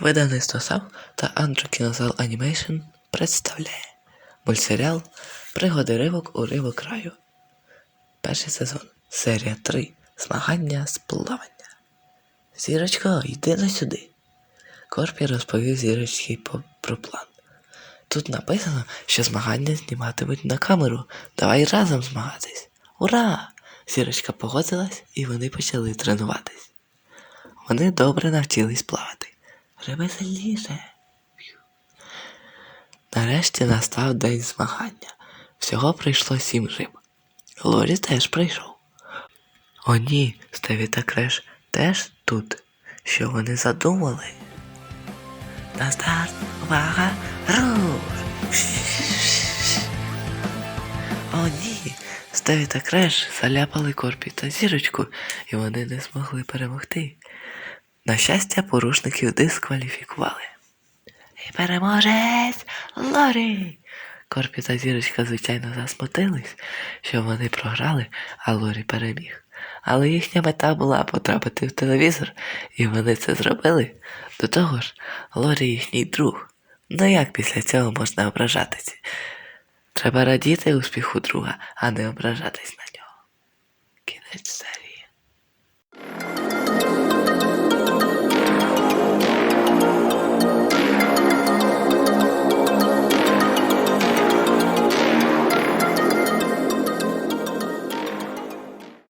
Видавництво САВ та Андро Кінозал Анімейшн представляє мультсеріал Пригоди ривок у ривокраю. Перший сезон. Серія 3. Змагання з плавання. Зірочко, йди на сюди. Корпі розповів зірочці про план. Тут написано, що змагання зніматимуть на камеру. Давай разом змагатись. Ура! Зірочка погодилась, і вони почали тренуватись. Вони добре навчились плавати. Риби сильніше. Нарешті настав день змагання. Всього прийшло сім риб. Лорі теж прийшов. О ні, Стеві та Креш теж тут. Що вони задумали? На старт, увага, руш! О ні, Стеві та Креш заляпали корпі та зірочку, і вони не змогли перемогти. На щастя, порушників дискваліфікували. І переможець Лорі. Корпі та зірочка, звичайно, засмутились, що вони програли, а Лорі переміг. Але їхня мета була потрапити в телевізор, і вони це зробили. До того ж, Лорі їхній друг. Ну як після цього можна ображатися? Треба радіти успіху друга, а не ображатись на.